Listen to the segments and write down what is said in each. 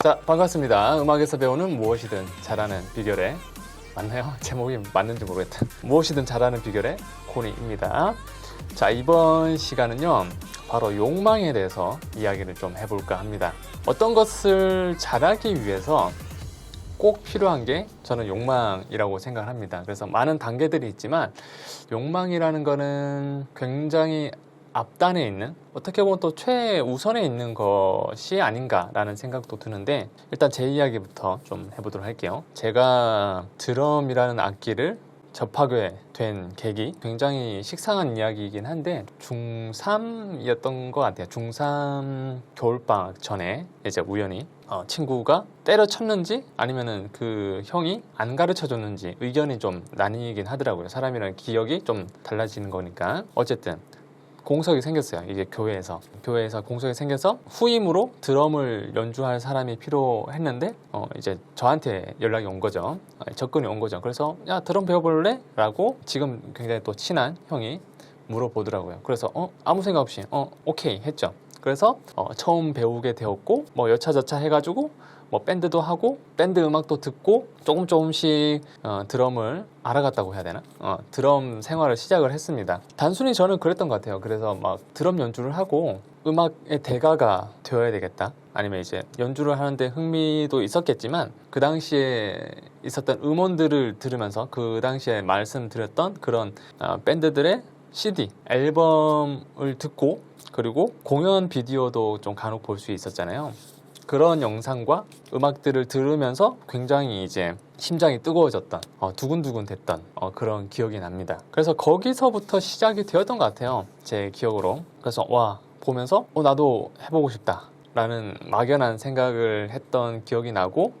자, 반갑습니다. 음악에서 배우는 무엇이든 잘하는 비결에 맞나요? 제목이 맞는지 모르겠다. 무엇이든 잘하는 비결의 코니입니다. 자, 이번 시간은요. 바로 욕망에 대해서 이야기를 좀 해볼까 합니다. 어떤 것을 잘하기 위해서 꼭 필요한 게 저는 욕망이라고 생각을 합니다. 그래서 많은 단계들이 있지만 욕망이라는 거는 굉장히 앞단에 있는 어떻게 보면 또 최우선에 있는 것이 아닌가라는 생각도 드는데 일단 제 이야기부터 좀 해보도록 할게요. 제가 드럼이라는 악기를 접하게 된 계기 굉장히 식상한 이야기이긴 한데 중3이었던 것 같아요. 중3 겨울방학 전에 이제 우연히 어, 친구가 때려쳤는지 아니면은 그 형이 안 가르쳐 줬는지 의견이 좀 나뉘긴 하더라고요. 사람이랑 기억이 좀 달라지는 거니까 어쨌든 공석이 생겼어요. 이게 교회에서 교회에서 공석이 생겨서 후임으로 드럼을 연주할 사람이 필요했는데 어 이제 저한테 연락이 온 거죠. 어, 접근이 온 거죠. 그래서 야 드럼 배워볼래?라고 지금 굉장히 또 친한 형이 물어보더라고요. 그래서 어 아무 생각 없이 어 오케이 했죠. 그래서 어, 처음 배우게 되었고 뭐 여차저차 해가지고 뭐 밴드도 하고 밴드 음악도 듣고 조금 조금씩 어, 드럼을 알아갔다고 해야 되나? 어, 드럼 생활을 시작을 했습니다. 단순히 저는 그랬던 것 같아요. 그래서 막 드럼 연주를 하고 음악의 대가가 되어야 되겠다. 아니면 이제 연주를 하는데 흥미도 있었겠지만 그 당시에 있었던 음원들을 들으면서 그 당시에 말씀드렸던 그런 어, 밴드들의 CD, 앨범을 듣고 그리고 공연 비디오도 좀 간혹 볼 수 있었잖아요. 그런 영상과 음악들을 들으면서 굉장히 이제 심장이 뜨거워졌던 어, 두근두근 됐던 어, 그런 기억이 납니다. 그래서 거기서부터 시작이 되었던 것 같아요. 제 기억으로. 그래서 와 보면서 어, 나도 해보고 싶다. 라는 막연한 생각을 했던 기억이 나고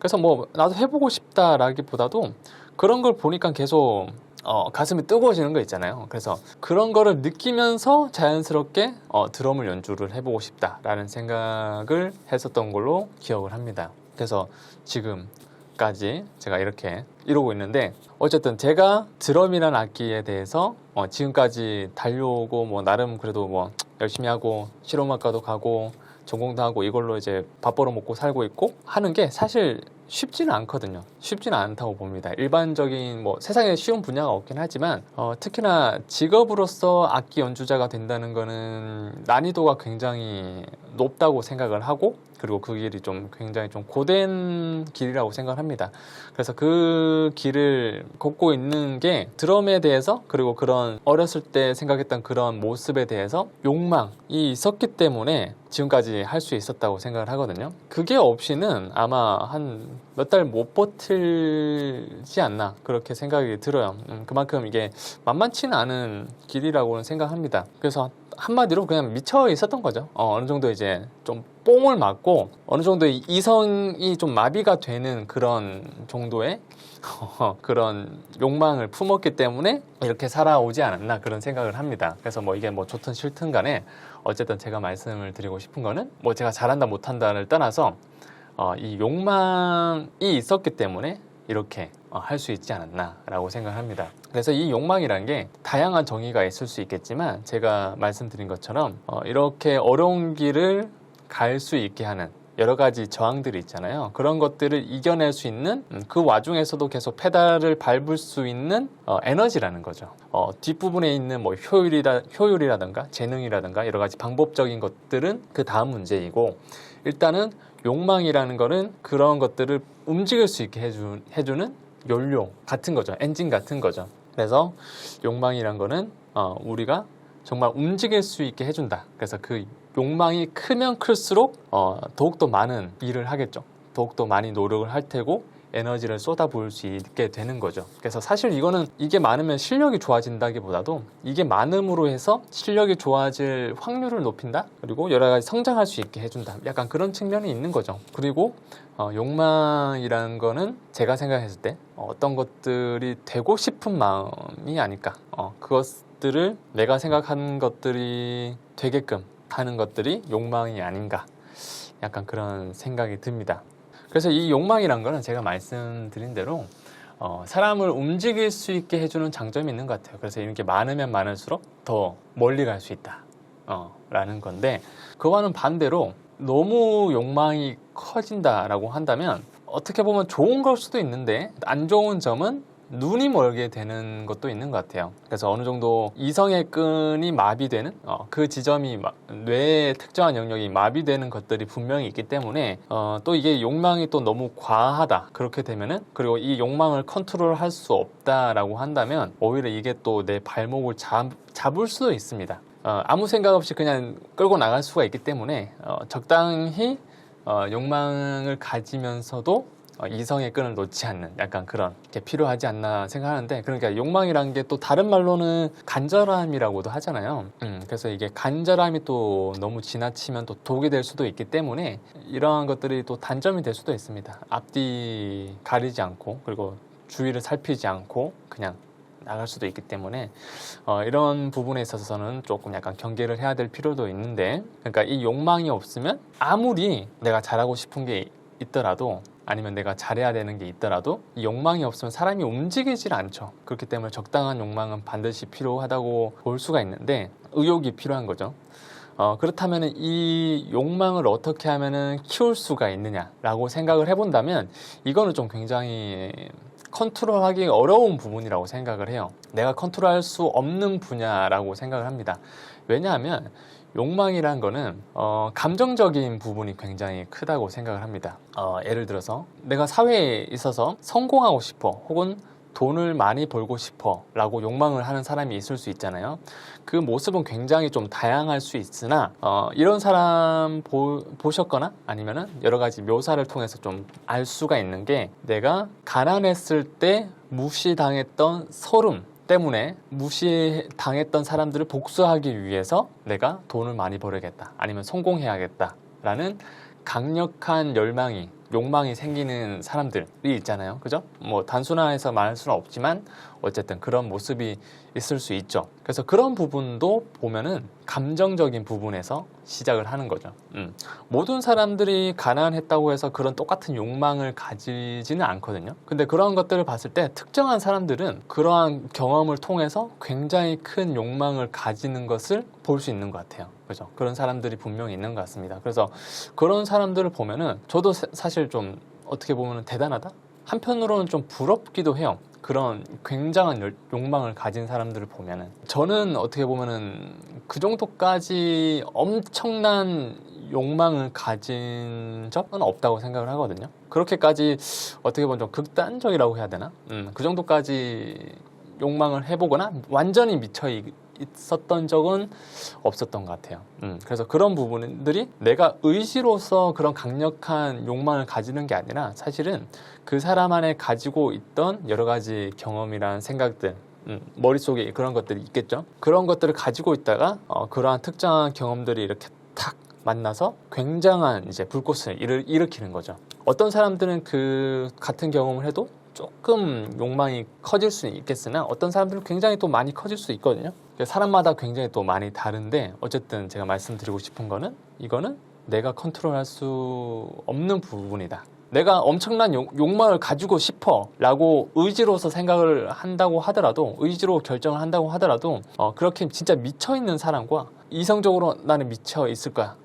그래서 뭐 나도 해보고 싶다라기보다도 그런 걸 보니까 계속 어, 가슴이 뜨거워지는 거 있잖아요. 그래서 그런 거를 느끼면서 자연스럽게 어, 드럼을 연주를 해보고 싶다라는 생각을 했었던 걸로 기억을 합니다. 그래서 지금까지 제가 이렇게 이러고 있는데 어쨌든 제가 드럼이라는 악기에 대해서 어, 지금까지 달려오고 뭐 나름 그래도 뭐 열심히 하고 실용음악과도 가고 전공도 하고 이걸로 이제 밥 벌어 먹고 살고 있고 하는 게 사실 쉽지는 않거든요. 쉽지는 않다고 봅니다. 일반적인 뭐 세상에 쉬운 분야가 없긴 하지만 어, 특히나 직업으로서 악기 연주자가 된다는 거는 난이도가 굉장히 높다고 생각을 하고 그리고 그 길이 좀 굉장히 좀 고된 길이라고 생각을 합니다. 그래서 그 길을 걷고 있는 게 드럼에 대해서 그리고 그런 어렸을 때 생각했던 그런 모습에 대해서 욕망이 있었기 때문에 지금까지 할 수 있었다고 생각을 하거든요. 그게 없이는 아마 한 몇 달 못 버틸지 않나 그렇게 생각이 들어요. 음, 그만큼 이게 만만치는 않은 길이라고는 생각합니다. 그래서 한마디로 그냥 미쳐 있었던 거죠. 어, 어느 정도 이제 좀 뽕을 맞고 어느 정도 이성이 좀 마비가 되는 그런 정도의 그런 욕망을 품었기 때문에 이렇게 살아오지 않았나 그런 생각을 합니다. 그래서 뭐 이게 뭐 좋든 싫든 간에 어쨌든 제가 말씀을 드리고 싶은 거는 뭐 제가 잘한다 못한다를 떠나서 어, 이 욕망이 있었기 때문에 이렇게 어, 할 수 있지 않았나라고 생각합니다. 그래서 이 욕망이란 게 다양한 정의가 있을 수 있겠지만 제가 말씀드린 것처럼 어, 이렇게 어려운 길을 갈 수 있게 하는 여러 가지 저항들이 있잖아요. 그런 것들을 이겨낼 수 있는 음, 그 와중에서도 계속 페달을 밟을 수 있는 어, 에너지라는 거죠. 어, 뒷부분에 있는 뭐 효율이라, 효율이라든가 재능이라든가 여러 가지 방법적인 것들은 그 다음 문제이고 일단은 욕망이라는 거는 그런 것들을 움직일 수 있게 해주, 해주는 연료 같은 거죠. 엔진 같은 거죠. 그래서 욕망이란 거는 어, 우리가 정말 움직일 수 있게 해준다. 그래서 그 욕망이 크면 클수록 어, 더욱더 많은 일을 하겠죠. 더욱더 많이 노력을 할 테고 에너지를 쏟아부을 수 있게 되는 거죠. 그래서 사실 이거는 이게 많으면 실력이 좋아진다기보다도 이게 많음으로 해서 실력이 좋아질 확률을 높인다. 그리고 여러 가지 성장할 수 있게 해준다. 약간 그런 측면이 있는 거죠. 그리고 어, 욕망이라는 거는 제가 생각했을 때 어떤 것들이 되고 싶은 마음이 아닐까. 어, 그것들을 내가 생각하는 것들이 되게끔 하는 것들이 욕망이 아닌가. 약간 그런 생각이 듭니다. 그래서 이 욕망이란 거는 제가 말씀드린 대로 어, 사람을 움직일 수 있게 해주는 장점이 있는 것 같아요. 그래서 이렇게 많으면 많을수록 더 멀리 갈 수 있다. 어, 라는 건데, 그와는 반대로 너무 욕망이 커진다라고 한다면 어떻게 보면 좋은 걸 수도 있는데 안 좋은 점은 눈이 멀게 되는 것도 있는 것 같아요. 그래서 어느 정도 이성의 끈이 마비되는 어, 그 지점이 마- 뇌의 특정한 영역이 마비되는 것들이 분명히 있기 때문에 어, 또 이게 욕망이 또 너무 과하다 그렇게 되면은 그리고 이 욕망을 컨트롤할 수 없다라고 한다면 오히려 이게 또 내 발목을 잡, 잡을 수도 있습니다. 어, 아무 생각 없이 그냥 끌고 나갈 수가 있기 때문에 어, 적당히 어, 욕망을 가지면서도 어, 이성의 끈을 놓지 않는 약간 그런 게 필요하지 않나 생각하는데 그러니까 욕망이라는 게 또 다른 말로는 간절함이라고도 하잖아요. 음, 그래서 이게 간절함이 또 너무 지나치면 또 독이 될 수도 있기 때문에 이러한 것들이 또 단점이 될 수도 있습니다. 앞뒤 가리지 않고 그리고 주위를 살피지 않고 그냥 나갈 수도 있기 때문에 어, 이런 부분에 있어서는 조금 약간 경계를 해야 될 필요도 있는데 그러니까 이 욕망이 없으면 아무리 내가 잘하고 싶은 게 있더라도 아니면 내가 잘해야 되는 게 있더라도 이 욕망이 없으면 사람이 움직이질 않죠. 그렇기 때문에 적당한 욕망은 반드시 필요하다고 볼 수가 있는데 의욕이 필요한 거죠. 어, 그렇다면 이 욕망을 어떻게 하면은 키울 수가 있느냐라고 생각을 해본다면 이거는 좀 굉장히 컨트롤하기 어려운 부분이라고 생각을 해요. 내가 컨트롤할 수 없는 분야라고 생각을 합니다. 왜냐하면 욕망이란 거는 어, 감정적인 부분이 굉장히 크다고 생각을 합니다. 어, 예를 들어서 내가 사회에 있어서 성공하고 싶어 혹은 돈을 많이 벌고 싶어 라고 욕망을 하는 사람이 있을 수 있잖아요. 그 모습은 굉장히 좀 다양할 수 있으나 어, 이런 사람 보, 보셨거나 아니면은 여러 가지 묘사를 통해서 좀 알 수가 있는 게 내가 가난했을 때 무시당했던 서름 때문에 무시당했던 사람들을 복수하기 위해서 내가 돈을 많이 벌어야겠다. 아니면 성공해야겠다 라는 강력한 열망이 욕망이 생기는 사람들이 있잖아요 그죠 뭐 단순화해서 말할 수는 없지만 어쨌든 그런 모습이 있을 수 있죠 그래서 그런 부분도 보면은 감정적인 부분에서 시작을 하는 거죠 음. 모든 사람들이 가난했다고 해서 그런 똑같은 욕망을 가지지는 않거든요. 근데 그런 것들을 봤을 때 특정한 사람들은 그러한 경험을 통해서 굉장히 큰 욕망을 가지는 것을 볼 수 있는 것 같아요. 그죠? 그런 사람들이 분명히 있는 것 같습니다. 그래서 그런 사람들을 보면은 저도 사- 사실 좀 어떻게 보면 대단하다? 한편으로는 좀 부럽기도 해요. 그런 굉장한 열- 욕망을 가진 사람들을 보면은 저는 어떻게 보면은 그 정도까지 엄청난 욕망을 가진 적은 없다고 생각을 하거든요. 그렇게까지 어떻게 보면 좀 극단적이라고 해야 되나? 음, 그 정도까지 욕망을 해보거나 완전히 미쳐 있- 있었던 적은 없었던 것 같아요. 음, 그래서 그런 부분들이 내가 의지로서 그런 강력한 욕망을 가지는 게 아니라 사실은 그 사람 안에 가지고 있던 여러 가지 경험이란 생각들, 음, 머릿속에 그런 것들이 있겠죠. 그런 것들을 가지고 있다가 어, 그러한 특정한 경험들이 이렇게 탁 만나서 굉장한 이제 불꽃을 일으, 일으키는 거죠. 어떤 사람들은 그 같은 경험을 해도 조금 욕망이 커질 수 있겠으나 어떤 사람들은 굉장히 또 많이 커질 수 있거든요. 사람마다 굉장히 또 많이 다른데 어쨌든 제가 말씀드리고 싶은 거는 이거는 내가 컨트롤할 수 없는 부분이다. 내가 엄청난 욕, 욕망을 가지고 싶어 라고 의지로서 생각을 한다고 하더라도 의지로 결정을 한다고 하더라도 어, 그렇게 진짜 미쳐 있는 사람과 이성적으로 나는 미쳐 있을 거야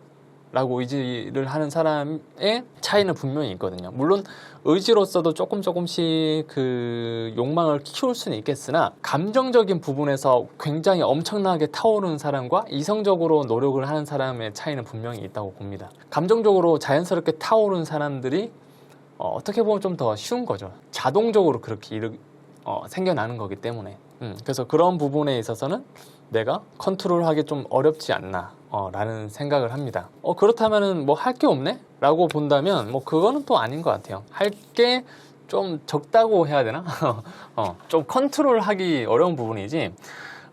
라고 의지를 하는 사람의 차이는 분명히 있거든요. 물론 의지로서도 조금 조금씩 그 욕망을 키울 수는 있겠으나 감정적인 부분에서 굉장히 엄청나게 타오르는 사람과 이성적으로 노력을 하는 사람의 차이는 분명히 있다고 봅니다. 감정적으로 자연스럽게 타오르는 사람들이 어, 어떻게 보면 좀 더 쉬운 거죠. 자동적으로 그렇게 일으, 어, 생겨나는 거기 때문에. 음, 그래서 그런 부분에 있어서는 내가 컨트롤하기 좀 어렵지 않나. 어, 라는 생각을 합니다. 어, 그렇다면은 뭐 할 게 없네? 라고 본다면 뭐 그거는 또 아닌 것 같아요. 할 게 좀 적다고 해야 되나? 어, 좀 컨트롤 하기 어려운 부분이지,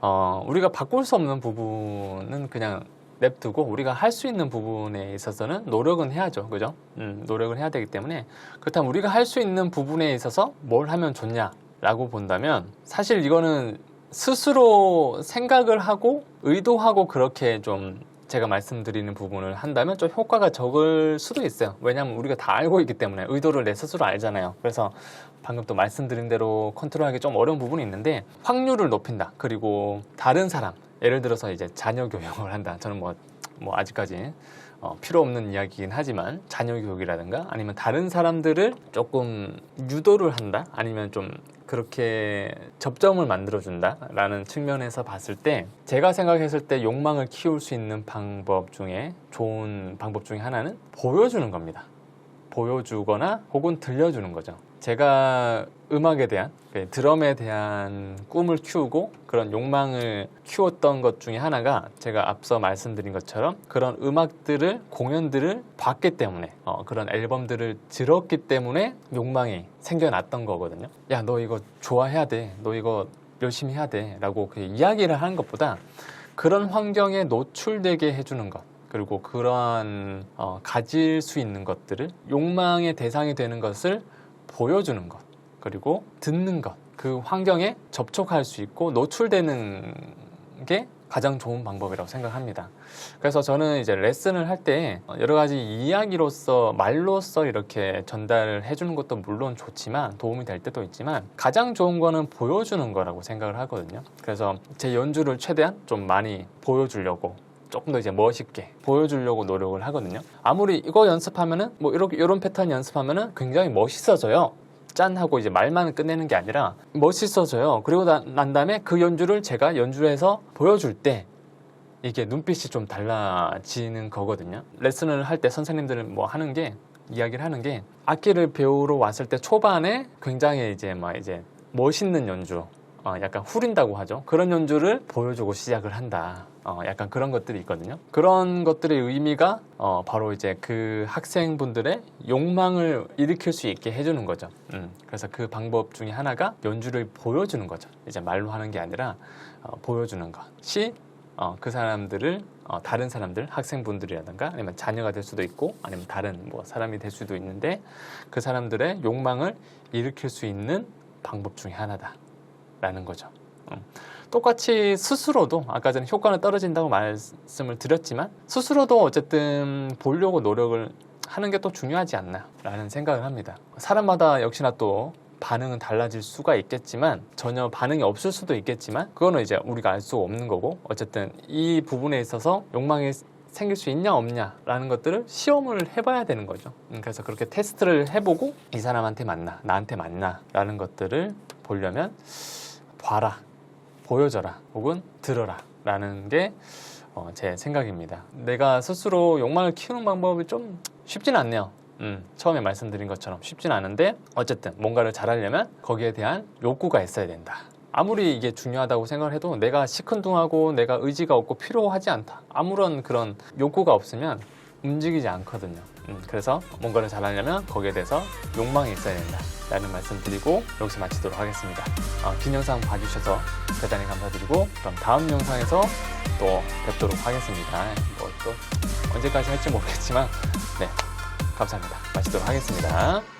어, 우리가 바꿀 수 없는 부분은 그냥 냅두고 우리가 할 수 있는 부분에 있어서는 노력은 해야죠. 그죠? 음, 노력을 해야 되기 때문에 그렇다면 우리가 할 수 있는 부분에 있어서 뭘 하면 좋냐 라고 본다면 사실 이거는 스스로 생각을 하고 의도하고 그렇게 좀 제가 말씀드리는 부분을 한다면 좀 효과가 적을 수도 있어요. 왜냐하면 우리가 다 알고 있기 때문에 의도를 내 스스로 알잖아요. 그래서 방금 또 말씀드린 대로 컨트롤하기 좀 어려운 부분이 있는데 확률을 높인다. 그리고 다른 사람, 예를 들어서 이제 자녀 교육을 한다. 저는 뭐, 뭐 아직까지 어, 필요 없는 이야기긴 하지만 자녀 교육이라든가 아니면 다른 사람들을 조금 유도를 한다 아니면 좀 그렇게 접점을 만들어준다라는 측면에서 봤을 때 제가 생각했을 때 욕망을 키울 수 있는 방법 중에 좋은 방법 중에 하나는 보여주는 겁니다. 보여주거나 혹은 들려주는 거죠. 제가 음악에 대한 그 드럼에 대한 꿈을 키우고 그런 욕망을 키웠던 것 중에 하나가 제가 앞서 말씀드린 것처럼 그런 음악들을 공연들을 봤기 때문에 어, 그런 앨범들을 들었기 때문에 욕망이 생겨났던 거거든요. 야 너 이거 좋아해야 돼. 너 이거 열심히 해야 돼 라고 그 이야기를 하는 것보다 그런 환경에 노출되게 해주는 것 그리고 그러한 어, 가질 수 있는 것들을 욕망의 대상이 되는 것을 보여주는 것 그리고 듣는 것 그 환경에 접촉할 수 있고 노출되는 게 가장 좋은 방법이라고 생각합니다. 그래서 저는 이제 레슨을 할 때 여러 가지 이야기로서 말로써 이렇게 전달을 해주는 것도 물론 좋지만 도움이 될 때도 있지만 가장 좋은 거는 보여주는 거라고 생각을 하거든요. 그래서 제 연주를 최대한 좀 많이 보여주려고 조금 더 이제 멋있게 보여주려고 노력을 하거든요. 아무리 이거 연습하면은 뭐 이렇게 이런 패턴 연습하면은 굉장히 멋있어져요. 짠 하고 이제 말만 끝내는 게 아니라 멋있어져요. 그리고 나- 난 다음에 그 연주를 제가 연주해서 보여줄 때 이게 눈빛이 좀 달라지는 거거든요. 레슨을 할 때 선생님들은 뭐 하는 게 이야기를 하는 게 악기를 배우러 왔을 때 초반에 굉장히 이제 막 이제 멋있는 연주, 어, 약간 후린다고 하죠. 그런 연주를 보여주고 시작을 한다. 어, 약간 그런 것들이 있거든요. 그런 것들의 의미가 어, 바로 이제 그 학생분들의 욕망을 일으킬 수 있게 해주는 거죠. 음, 그래서 그 방법 중에 하나가 연주를 보여주는 거죠. 이제 말로 하는 게 아니라 어, 보여주는 것이 어, 그 사람들을 어, 다른 사람들 학생분들이라든가 아니면 자녀가 될 수도 있고 아니면 다른 뭐 사람이 될 수도 있는데 그 사람들의 욕망을 일으킬 수 있는 방법 중에 하나다 라는 거죠. 음. 똑같이 스스로도 아까 전에 효과는 떨어진다고 말씀을 드렸지만 스스로도 어쨌든 보려고 노력을 하는 게 또 중요하지 않나라는 생각을 합니다. 사람마다 역시나 또 반응은 달라질 수가 있겠지만 전혀 반응이 없을 수도 있겠지만 그거는 이제 우리가 알 수 없는 거고 어쨌든 이 부분에 있어서 욕망이 생길 수 있냐 없냐라는 것들을 시험을 해봐야 되는 거죠. 음, 그래서 그렇게 테스트를 해보고 이 사람한테 맞나 나한테 맞나라는 것들을 보려면 봐라 보여줘라 혹은 들어라 라는 게 어, 제 생각입니다. 내가 스스로 욕망을 키우는 방법이 좀 쉽진 않네요. 음, 처음에 말씀드린 것처럼 쉽진 않은데 어쨌든 뭔가를 잘하려면 거기에 대한 욕구가 있어야 된다. 아무리 이게 중요하다고 생각을 해도 내가 시큰둥하고 내가 의지가 없고 필요하지 않다. 아무런 그런 욕구가 없으면 움직이지 않거든요. 음, 그래서 뭔가를 잘하려면 거기에 대해서 욕망이 있어야 된다. 라는 말씀 드리고 여기서 마치도록 하겠습니다. 어, 긴 영상 봐주셔서 대단히 감사드리고 그럼 다음 영상에서 또 뵙도록 하겠습니다. 뭐 또 언제까지 할지 모르겠지만 네 감사합니다. 마치도록 하겠습니다.